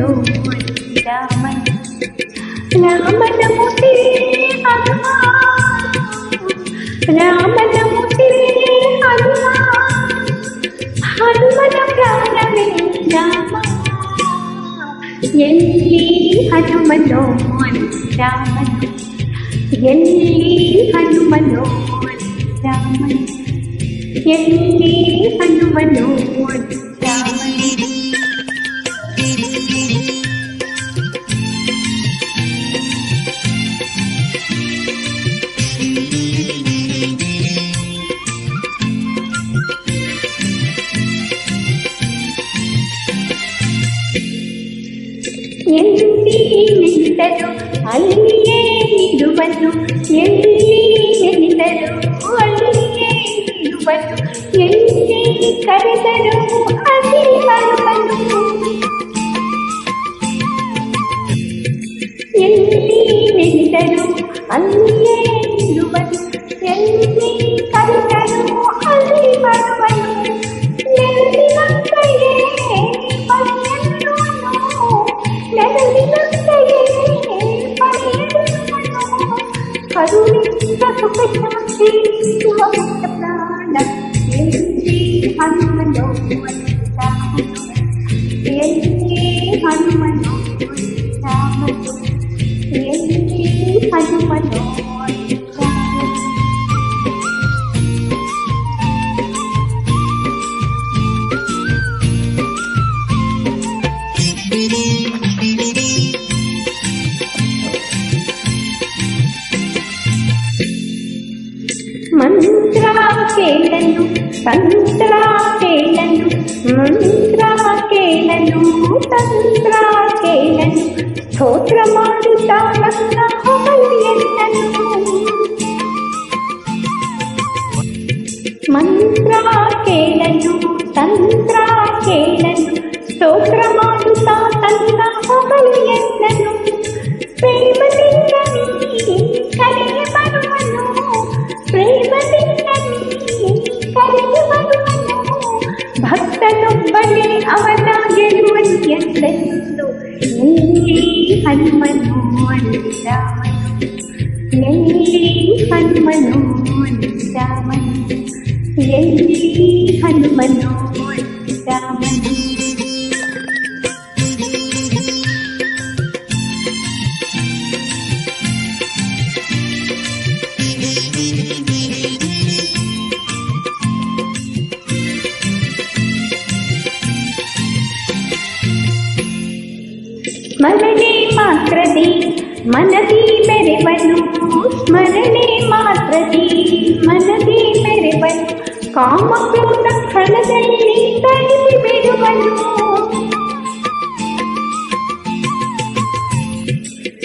ಹನುಮನೋ ಅಲ್ಲಿ ರಾಮನು ರಾಮನ ಮುತಿ ಹನುಮ ರಾಮನ ಮುತಿ ಹನುಮ ಹನುಮನ ಪ್ರಾಣವೇ ರಾಮ ಎಲ್ಲಿ ಹನುಮನೋ ರಾಮನು ಎಲ್ಲಿ ಹನುಮನೋ ರಾಮನು ಎಲ್ಲಿ ಹನುಮನೋ ರಾಮನು ಎಲ್ಲಿ ನಿಂತರು ಅಲ್ಲಿಯೇ ಇರುವನು ಎಲ್ಲಿ ನಿಂತರು ಅಲ್ಲಿಯೇ ಇರುವನು ಎಲ್ಲಿ ಕರೆದರು ಅಲ್ಲಿ ಬರುವನು ಎಲ್ಲಿ ನಿಂತರು ಅಲ್ಲಿಯೇ ಇರುವನು హనుమన్ హనుమన్ ಮಂತ್ರ ಕೇಳನು ತಂತ್ರ ಕೇಳನು ಮಂತ್ರ ಕೇಳನು ತಂತ್ರ ಕೇಳನು ಸ್ತೋತ್ರ ಮಾಡುತ್ತಾ ನನ್ನ ಹೊಗಳು ಎನ್ನನು ಮಂತ್ರ ಕೇಳನು ತಂತ್ರ ಕೇಳನು ಸ್ತೋತ್ರ ಮಾಡುತ್ತಾ ತನ್ನ ಹೊಗಳು ಎನ್ನನು ಭಕ್ತನೊಬ್ಬನೇ ಅವನ ಗೆಲುವನು ಎಂದೆಂದು ಎಲ್ಲಿ ಹನುಮನು ರಾಮನು ಎಲ್ಲಿ ಹನುಮನು ರಾಮನು ಎಲ್ಲಿ ಹನುಮನು ರಾಮನು ಸ್ಮರಣೆ ಮಾತ್ರದಿ ಮನದಿ ಮೆರೆವನು ಸ್ಮರಣೆ ಮಾತ್ರದಿ ಮನದಿ ಮೆರೆವನು ಕಾಮಕ್ರೋಧ ಕ್ಷಣದಲ್ಲಿ ತಣಿಸಿ ಬಿಡುವನು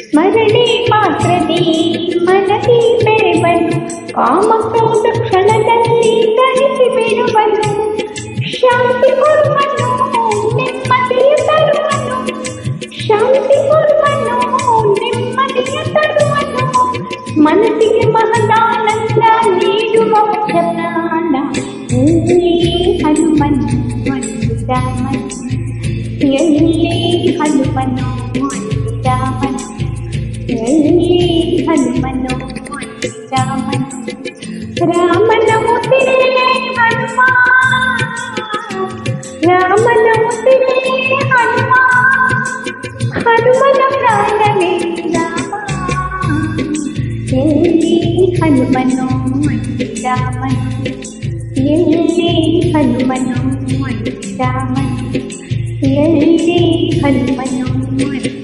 ಸ್ಮರಣೆ ಮಾತ್ರದಿ ಮನದಿ ಮೆರೆವನು ಕಾಮಕ್ರೋಧ ಕ್ಷಣದಲ್ಲಿ ತಣಿಸಿ ಬಿಡುವನು ಶಾಂತಿ ಕೊಡುವನು ರಾಮನು ಎಲ್ಲಿ ಹನುಮನು ರಾಮನು ಎಲ್ಲಿ ಹನುಮನು ರಾಮನು ರಾಮನ ಮುತ್ತಿರೇ ಹನುಮ ರಾಮನ ಮುತ್ತಿರೇ ಹನುಮ ಹನುಮನ ಪ್ರಾಣವೇ ರಾಮ ಎಲ್ಲಿ ಹನುಮನು ರಾಮನು ಎಲ್ಲಿ ಹನುಮನು ശ്യാമൻ എഴുതി കൽപ്പനോരം